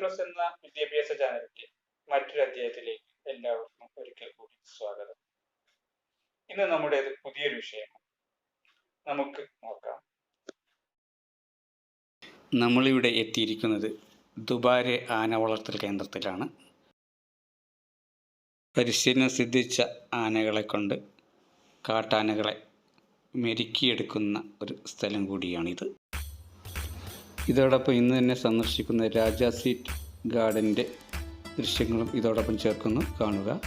Plus എന്ന വിദ്യാഭ്യാസ ചാനലിന്റെ മറ്റൊരു അധ്യായത്തിലേക്ക് എല്ലാവർക്കും ഒരിക്കൽ കൂടി സ്വാഗതം. ഇന്ന് നമ്മുടെ പുതിയൊരു വിഷയമാണ്. നമുക്ക് നോക്കാം. നമ്മളിവിടെ എത്തിയിരിക്കുന്നത് ദുബാരെ ആന വളർത്തൽ കേന്ദ്രത്തിലാണ്. പരിശീലനം സിദ്ധിച്ച ആനകളെ കൊണ്ട് കാട്ടാനകളെ മെരുക്കിയെടുക്കുന്ന ഒരു സ്ഥലം കൂടിയാണിത്. ഇതോടൊപ്പം ഇന്ന് തന്നെ സന്ദർശിക്കുന്ന രാജ സീറ്റ് ഗാർഡന്റെ ദൃശ്യങ്ങളും ഇതോടൊപ്പം ചേർക്കുന്നു. കാണുക.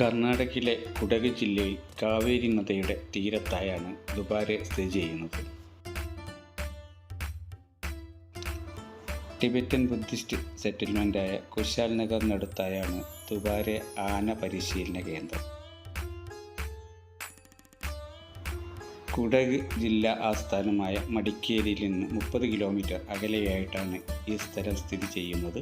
കർണാടകയിലെ കുടക് ജില്ലയിൽ കാവേരി നദിയുടെ തീരത്തായാണ് ദുബാരെ സ്ഥിതി ചെയ്യുന്നത്. ടിബറ്റൻ ബുദ്ധിസ്റ്റ് സെറ്റിൽമെന്റായ കുശാൽ നഗറിനടുത്തായാണ് ദുബാരെ ആന പരിശീലന കേന്ദ്രം. കുടക് ജില്ലാ ആസ്ഥാനമായ മടിക്കേരിയിൽ നിന്ന് മുപ്പത് കിലോമീറ്റർ അകലെയായിട്ടാണ് ഈ സ്ഥലം സ്ഥിതി ചെയ്യുന്നത്.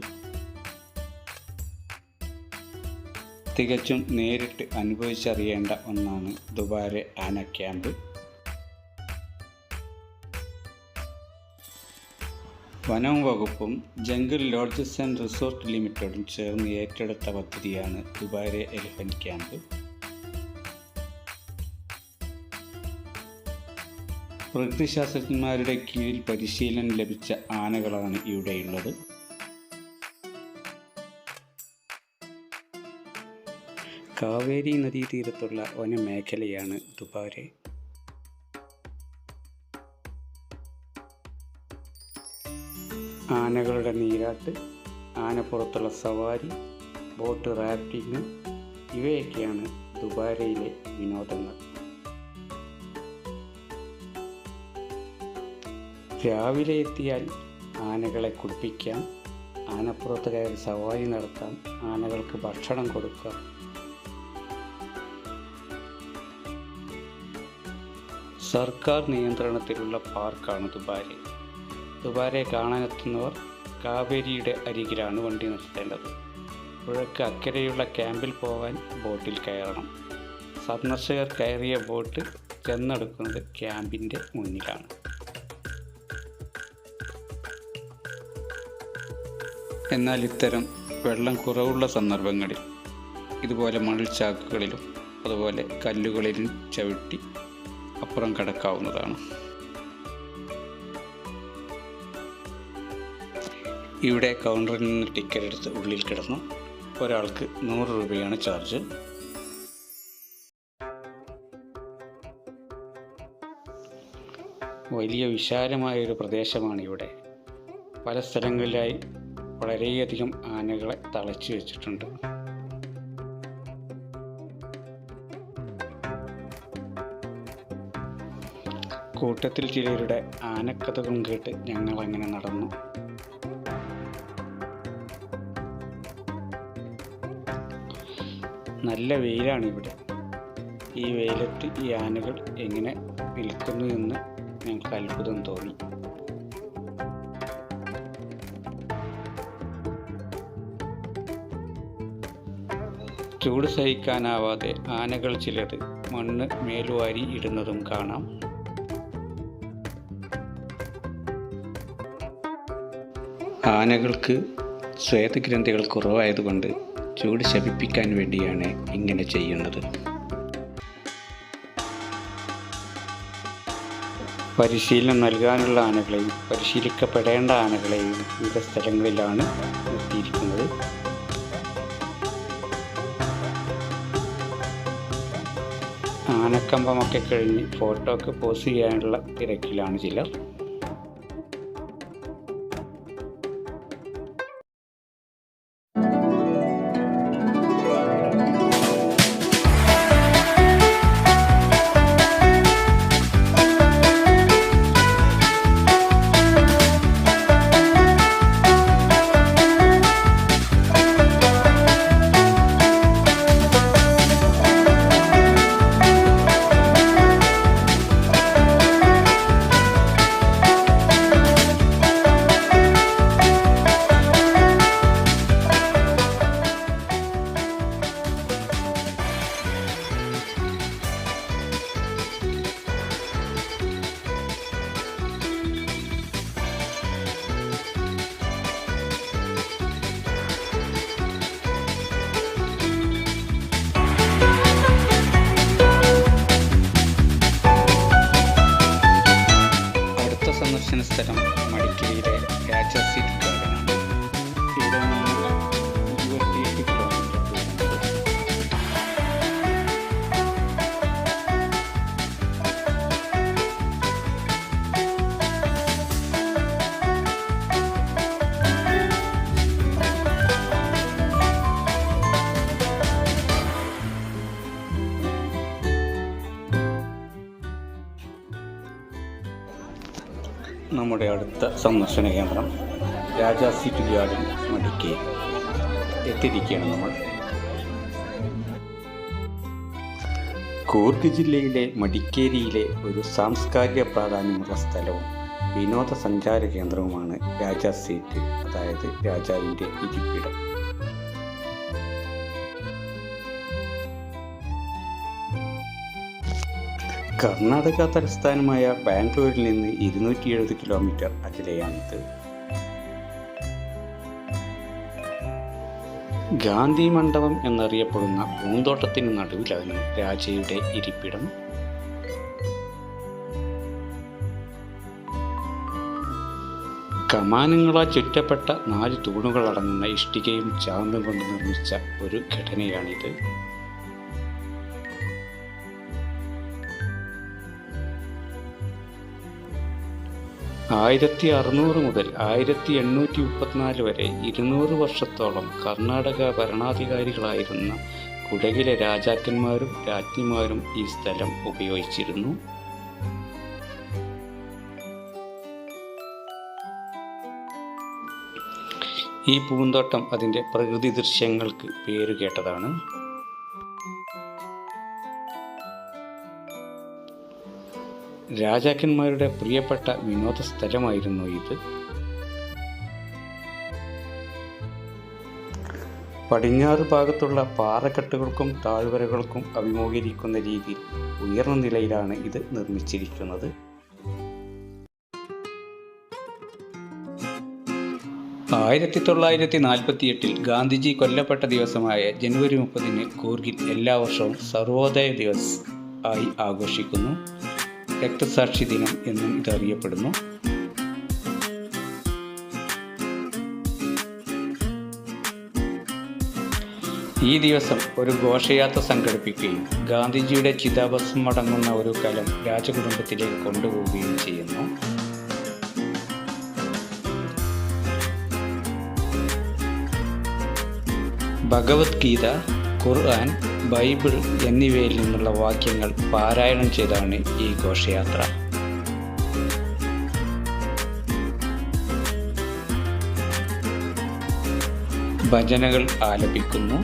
തികച്ചും നേരിട്ട് അനുഭവിച്ചറിയേണ്ട ഒന്നാണ് ദുബാരെ ആന ക്യാമ്പ്. വനം വകുപ്പും ജംഗിൾ ലോഡ്ജസ് ആൻഡ് റിസോർട്ട് ലിമിറ്റഡും ചേർന്ന് ഏറ്റെടുത്ത പദ്ധതിയാണ് ദുബാരെ എലിഫന്റ് ക്യാമ്പ്. പ്രകൃതിശാസ്ത്രജ്ഞന്മാരുടെ കീഴിൽ പരിശീലനം ലഭിച്ച ആനകളാണ് ഇവിടെയുള്ളത്. കാവേരി നദീതീരത്തുള്ള വനമേഖലയാണ് ദുബാരെ ആനകളുടെ നീരാട്ട് ആനപ്പുറത്തുള്ള സവാരി ബോട്ട് റാഫ്റ്റിംഗ് ഇവയൊക്കെയാണ് ദുബാരയിലെ വിനോദങ്ങൾ. രാവിലെ എത്തിയാൽ ആനകളെ കുടിപ്പിക്കാം. ആനപ്പുറത്ത് കയറി സവാരി നടത്താം. ആനകൾക്ക് ഭക്ഷണം കൊടുക്കാം. സർക്കാർ നിയന്ത്രണത്തിലുള്ള പാർക്കാണ് ദുബാരെ ദുബാരെ കാണാനെത്തുന്നവർ കാവേരിയുടെ അരികിലാണ് വണ്ടി നിർത്തേണ്ടത്. പുഴയ്ക്ക് അക്കരെയുള്ള ക്യാമ്പിൽ പോകാൻ ബോട്ടിൽ കയറണം. സന്ദർശകർ കയറിയ ബോട്ട് ചെന്നെടുക്കുന്നത് ക്യാമ്പിന്റെ മുന്നിലാണ്. എന്നാൽ ഇത്തരം വെള്ളം കുറവുള്ള സന്ദർഭങ്ങളിൽ ഇതുപോലെ മണൽച്ചാക്കുകളിലും അതുപോലെ കല്ലുകളിലും ചവിട്ടി അപ്പുറം കടക്കാവുന്നതാണ്. ഇവിടെ കൗണ്ടറിൽ നിന്ന് ടിക്കറ്റ് എടുത്ത് ഉള്ളിൽ കിടന്നു. ഒരാൾക്ക് നൂറ് രൂപയാണ് ചാർജ് വലിയ വിശാലമായ ഒരു പ്രദേശമാണ് ഇവിടെ പല സ്ഥലങ്ങളിലായി വളരെയധികം ആനകളെ തളച്ചു വെച്ചിട്ടുണ്ട്. കൂട്ടത്തിൽ ചിലരുടെ ആനക്കഥകളും കേട്ട് ഞങ്ങൾ അങ്ങനെ നടന്നു. നല്ല വെയിലാണ് ഇവിടെ ഈ വെയിലത്ത് ഈ ആനകൾ എങ്ങനെ നിൽക്കുന്നു എന്ന് ഞങ്ങൾക്ക് അത്ഭുതം തോന്നി. ചൂട് സഹിക്കാനാവാതെ ആനകൾ ചിലത് മണ്ണ് മേലുവാരി ഇടുന്നതും കാണാം. ആനകൾക്ക് സ്വേതഗ്രന്ഥികൾ കുറവായതുകൊണ്ട് ചൂട് ശമിപ്പിക്കാൻ വേണ്ടിയാണ് ഇങ്ങനെ ചെയ്യുന്നത്. പരിശീലനം നൽകാനുള്ള ആനകളെയും പരിശീലിക്കപ്പെടേണ്ട ആനകളെയും വിവിധ സ്ഥലങ്ങളിലാണ് നിർത്തിയിരിക്കുന്നത്. ആനക്കമ്പമൊക്കെ കഴിഞ്ഞ് ഫോട്ടോ ഒക്കെ പോസ്റ്റ് ചെയ്യാനുള്ള തിരക്കിലാണ് ചിലർ. Just City. അടുത്ത സന്ദർശന കേന്ദ്രം രാജാ സിറ്റി ഗാർഡൻ മടിക്കേ എത്തിയിരിക്കുകയാണ് നമ്മൾ. കൂർഗ് ജില്ലയിലെ മടിക്കേരിയിലെ ഒരു സാംസ്കാരിക പ്രാധാന്യമുള്ള സ്ഥലവും വിനോദസഞ്ചാര കേന്ദ്രവുമാണ് രാജാ സീറ്റ് അതായത് രാജാവിന്റെ ഇരിപ്പിടം. കർണാടക തലസ്ഥാനമായ ബാംഗ്ലൂരിൽ നിന്ന് ഇരുന്നൂറ്റി എഴുപത് കിലോമീറ്റർ അകലെയാണിത്. ഗാന്ധി മണ്ഡപം എന്നറിയപ്പെടുന്ന പൂന്തോട്ടത്തിന് നടുവിലാണ് രാജയുടെ ഇരിപ്പിടം. കമാനങ്ങളാൽ ചുറ്റപ്പെട്ട നാല് തൂണുകളടങ്ങുന്ന ഇഷ്ടികയും ചാന്തും കൊണ്ട് നിർമ്മിച്ച ഒരു ഘടനയാണിത്. ആയിരത്തി അറുന്നൂറ് മുതൽ ആയിരത്തി എണ്ണൂറ്റി മുപ്പത്തിനാല് വരെ ഇരുന്നൂറ് വർഷത്തോളം കർണാടക ഭരണാധികാരികളായിരുന്ന കുടകിലെ രാജാക്കന്മാരും രാജ്ഞിമാരും ഈ സ്ഥലം ഉപയോഗിച്ചിരുന്നു. ഈ പൂന്തോട്ടം അതിന്റെ പ്രകൃതി ദൃശ്യങ്ങൾക്ക് പേരുകേട്ടതാണ്. രാജാക്കന്മാരുടെ പ്രിയപ്പെട്ട വിനോദ സ്ഥലമായിരുന്നു ഇത്. പടിഞ്ഞാറ് ഭാഗത്തുള്ള പാറക്കെട്ടുകൾക്കും താഴ്വരകൾക്കും അഭിമുഖീകരിക്കുന്ന രീതിയിൽ ഉയർന്ന നിലയിലാണ് ഇത് നിർമ്മിച്ചിരിക്കുന്നത്. ആയിരത്തി തൊള്ളായിരത്തി നാൽപ്പത്തി എട്ടിൽ ഗാന്ധിജി കൊല്ലപ്പെട്ട ദിവസമായ ജനുവരി മുപ്പതിന് കൂർഗിൽ എല്ലാ വർഷവും സർവോദയ ദിവസ് ആയി ആഘോഷിക്കുന്നു. രക്തസാക്ഷി ദിനം എന്നും ഇതറിയപ്പെടുന്നു. ഈ ദിവസം ഒരു ഘോഷയാത്ര സംഘടിപ്പിക്കുകയും ഗാന്ധിജിയുടെ ചിതാഭസ്മം അടങ്ങുന്ന ഒരു കലം രാജകുടുംബത്തിലേക്ക് കൊണ്ടുപോവുകയും ചെയ്യുന്നു. ഭഗവത്ഗീത ഖുർആൻ ബൈബിൾ എന്നിവയിൽ നിന്നുള്ള വാക്യങ്ങൾ പാരായണം ചെയ്താണ് ഈ ഘോഷയാത്ര. ഭജനകൾ ആലപിക്കുന്നു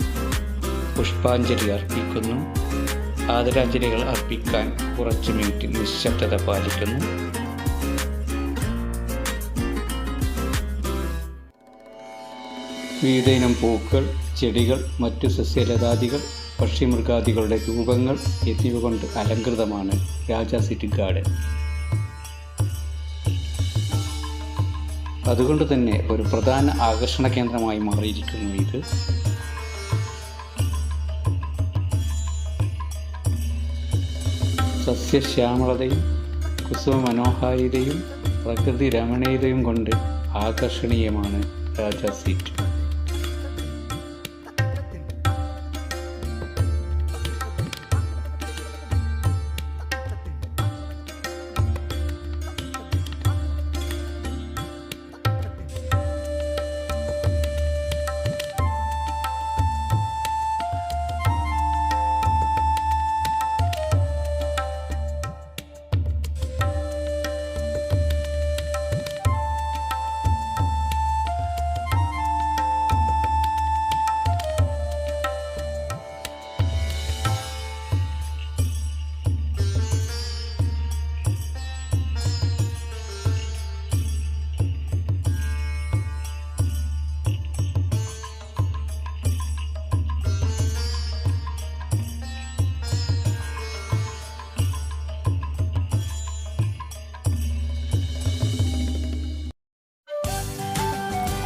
പുഷ്പാഞ്ജലി അർപ്പിക്കുന്നു ആദരാഞ്ജലികൾ അർപ്പിക്കാൻ കുറച്ച് മിനിറ്റ് നിശബ്ദത പാലിക്കുന്നു. വിവിധയിനം പൂക്കൾ ചെടികൾ മറ്റു സസ്യലതാദികൾ പക്ഷിമൃഗാദികളുടെ രൂപങ്ങൾ എന്നിവ കൊണ്ട് അലങ്കൃതമാണ് രാജ സിറ്റി ഗാർഡൻ. അതുകൊണ്ട് തന്നെ ഒരു പ്രധാന ആകർഷണ കേന്ദ്രമായി മാറിയിരിക്കുന്നു ഇത്. സസ്യശ്യാമളതയും കുസുമ മനോഹാരിതയും പ്രകൃതി രമണീയതയും കൊണ്ട് ആകർഷണീയമാണ് രാജ സീറ്റ്.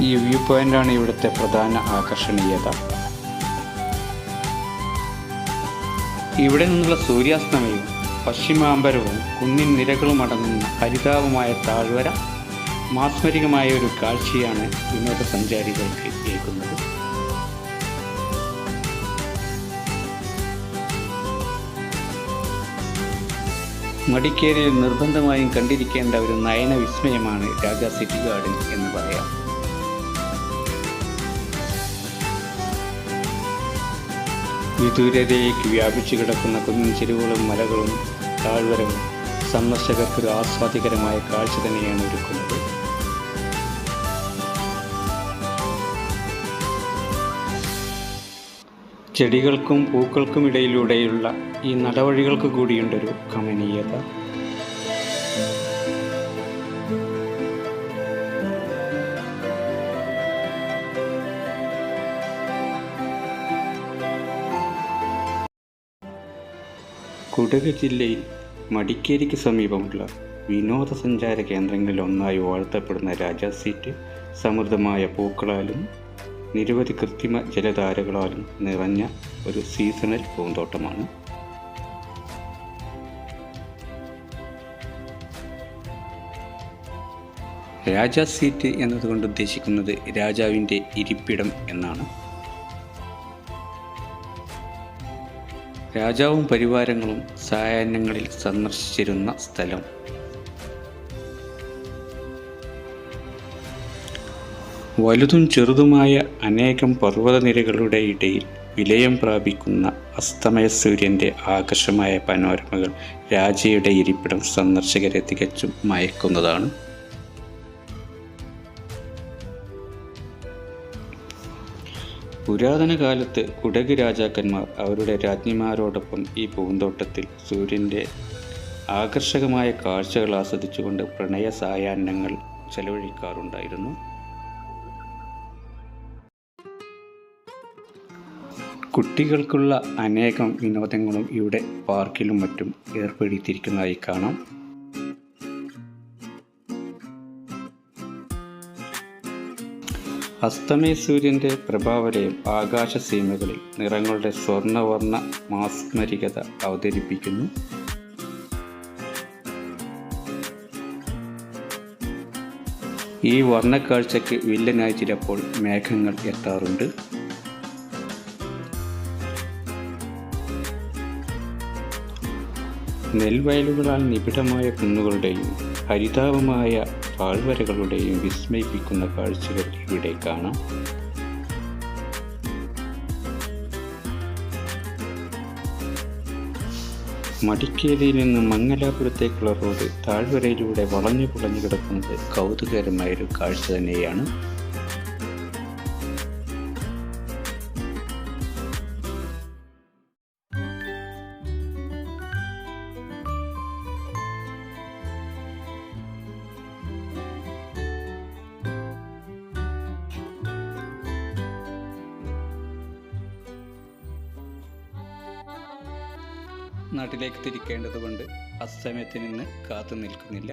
ഈ വ്യൂ പോയിന്റാണ് ഇവിടുത്തെ പ്രധാന ആകർഷണീയത. ഇവിടെ നിന്നുള്ള സൂര്യാസ്തമയവും പശ്ചിമാംബരവും കുന്നിൻ നിരകളും അടങ്ങുന്ന ഹരിതാപമായ താഴ്വര മാസ്മരികമായ ഒരു കാഴ്ചയാണ് വിനോദസഞ്ചാരികൾക്ക് ഏൽക്കുന്നത്. മടിക്കേരിയിൽ നിർബന്ധമായും കണ്ടിരിക്കേണ്ട ഒരു നയന വിസ്മയമാണ് രാജാ സിറ്റി ഗാർഡൻ എന്ന് പറയാം. വിദൂരതയിലേക്ക് വ്യാപിച്ചു കിടക്കുന്ന കുന്നിൻ ചെരുവുകളും മലകളും താഴ്വരകളും സന്ദർശകർക്കൊരു ആസ്വാദികരമായ കാഴ്ച തന്നെയാണ് ഒരുക്കുന്നത്. ചെടികൾക്കും പൂക്കൾക്കും ഇടയിലൂടെയുള്ള ഈ നടവഴികൾക്ക് കൂടിയുണ്ടൊരു കമനീയത. കുടക് ജില്ലയിൽ മടിക്കേരിക്ക് സമീപമുള്ള വിനോദസഞ്ചാര കേന്ദ്രങ്ങളിൽ ഒന്നായി വാഴ്ത്തപ്പെടുന്ന രാജാ സീറ്റ് സമൃദ്ധമായ പൂക്കളാലും നിരവധി കൃത്രിമ ജലധാരകളാലും നിറഞ്ഞ ഒരു സീസണൽ പൂന്തോട്ടമാണ്. രാജാ സീറ്റ് എന്നതുകൊണ്ട് ഉദ്ദേശിക്കുന്നത് രാജാവിന്റെ ഇരിപ്പിടം എന്നാണ്. രാജാവും പരിവാരങ്ങളും സായാഹ്നങ്ങളിൽ സന്ദർശിച്ചിരുന്ന സ്ഥലം. വലുതും ചെറുതുമായ അനേകം പർവതനിരകളുടെ ഇടയിൽ വിലയം പ്രാപിക്കുന്ന അസ്തമയ സൂര്യന്റെ ആകർഷമായ പനോരമകൾ രാജയുടെ ഇരിപ്പിടം സന്ദർശകരെ തികച്ചും മയക്കുന്നതാണ്. പുരാതന കാലത്ത് കുടക് രാജാക്കന്മാർ അവരുടെ രാജ്ഞിമാരോടൊപ്പം ഈ പൂന്തോട്ടത്തിൽ സൂര്യന്റെ ആകർഷകമായ കാഴ്ചകൾ ആസ്വദിച്ചുകൊണ്ട് പ്രണയ സായാഹ്നങ്ങൾ ചെലവഴിക്കാറുണ്ടായിരുന്നു. കുട്ടികൾക്കുള്ള അനേകം വിനോദങ്ങളും ഇവിടെ പാർക്കിലും മറ്റും ഏർപ്പെടുത്തിയിരിക്കുന്നതായി കാണാം. അസ്തമയ സൂര്യന്റെ ആകാശ ആകാശസീമകളിൽ നിറങ്ങളുടെ സ്വർണവർണ മാസ്മരികത അവതരിപ്പിക്കുന്നു. ഈ വർണക്കാഴ്ചയ്ക്ക് വില്ലനായി ചിലപ്പോൾ മേഘങ്ങൾ എത്താറുണ്ട്. നെൽവയലുകളാൽ നിബിഡമായ കുന്നുകളുടെയും ഹരിതാപമായ താഴ്വരകളുടെയും വിസ്മയിപ്പിക്കുന്ന കാഴ്ചകൾ ഇവിടെ കാണാം. മടിക്കേരിയിൽ നിന്ന് മംഗലാപുരത്തേക്കുള്ള റോഡ് താഴ്വരയിലൂടെ വളഞ്ഞു പുളഞ്ഞു കിടക്കുന്നത് കൗതുകകരമായൊരു കാഴ്ച തന്നെയാണ്. നാട്ടിലേക്ക് തിരിക്കേണ്ടതുകൊണ്ട് അസ്തമയത്തിൽ നിന്ന് കാത്തു നിൽക്കുന്നില്ല.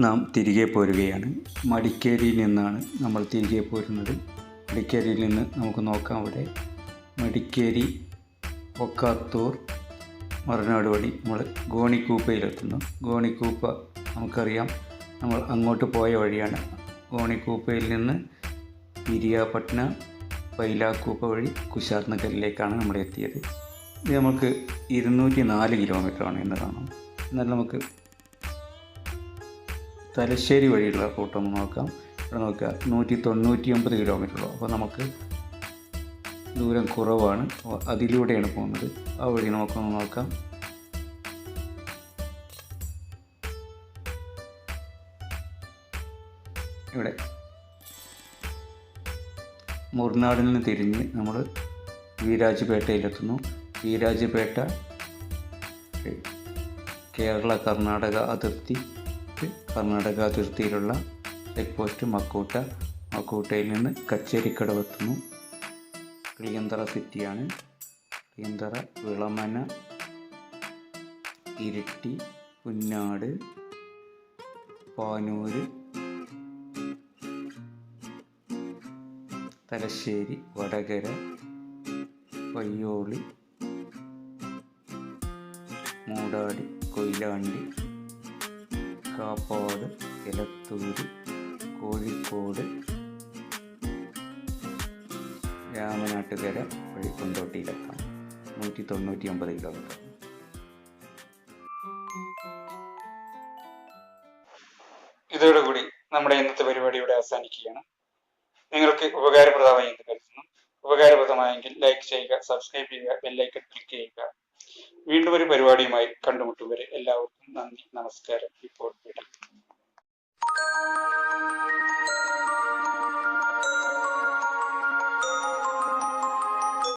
നാം തിരികെ പോരുകയാണ്. മടിക്കേരിയിൽ നിന്നാണ് നമ്മൾ തിരികെ പോരുന്നത്. മടിക്കേരിയിൽ നിന്ന് നമുക്ക് നോക്കാം അവിടെ. മടിക്കേരി ഒക്കാത്തൂർ മറുനാട് വഴി നമ്മൾ ഗോണിക്കൂപ്പയിലെത്തുന്നു. ഗോണിക്കൂപ്പ നമുക്കറിയാം നമ്മൾ അങ്ങോട്ട് പോയ വഴിയാണ്. ഗോണിക്കൂപ്പയിൽ നിന്ന് പിരിയാപട്ന പൈലാക്കൂപ്പ വഴി കുശാർ നഗറിലേക്കാണ് നമ്മൾ എത്തിയത്. ഇത് നമുക്ക് ഇരുന്നൂറ്റി നാല് കിലോമീറ്ററാണ് എന്ന് കാണാം. എന്നാൽ നമുക്ക് തലശ്ശേരി വഴിയുള്ള റൂട്ട് ഒന്ന് നോക്കാം. ഇവിടെ നോക്കുക നൂറ്റി തൊണ്ണൂറ്റി ഒമ്പത് കിലോമീറ്റർ അപ്പോൾ നമുക്ക് ദൂരം കുറവാണ്. അതിലൂടെയാണ് പോകുന്നത്. ആ വഴി നമുക്കൊന്ന് നോക്കാം. ഇവിടെ മുർനാടിൽ നിന്ന് തിരിഞ്ഞ് നമ്മൾ വീരാജ്പേട്ടയിലെത്തുന്നു. വീരാജ്പേട്ട കേരള കർണാടക അതിർത്തി. കർണാടക അതിർത്തിയിലുള്ള ചെക്ക് പോസ്റ്റ് മക്കൂട്ട മക്കൂട്ടയിൽ നിന്ന് കച്ചേരിക്കടവെത്തുന്നു കിളിയന്തറ സിറ്റിയാണ്. കിളിയന്തറ വിളമന ഇരിട്ടി പുന്നാട് പാനൂര് തലശ്ശേരി വടകര പയ്യോളി മൂടാടി കൊയിലാണ്ടി കാപ്പാട് എലത്തൂര് കോഴിക്കോട് രാമനാട്ടുകര വഴി നൂറ്റി തൊണ്ണൂറ്റി ഒമ്പത് കിലോമീറ്റർ ഇതോടുകൂടി നമ്മുടെ ഇന്നത്തെ പരിപാടി ഇവിടെ അവസാനിക്കുകയാണ്. നിങ്ങൾക്ക് ഉപകാരപ്രദമായി എന്ന് കരുതുന്നു. ഉപകാരപ്രദമായെങ്കിൽ ലൈക്ക് ചെയ്യുക സബ്സ്ക്രൈബ് ചെയ്യുക ബെല്ലൈക്കൺ ക്ലിക്ക് ചെയ്യുക. വീണ്ടും ഒരു പരിപാടിയുമായി കണ്ടുമുട്ടും വരെ എല്ലാവർക്കും നന്ദി നമസ്കാരം. ഇപ്പോൾ വിടാം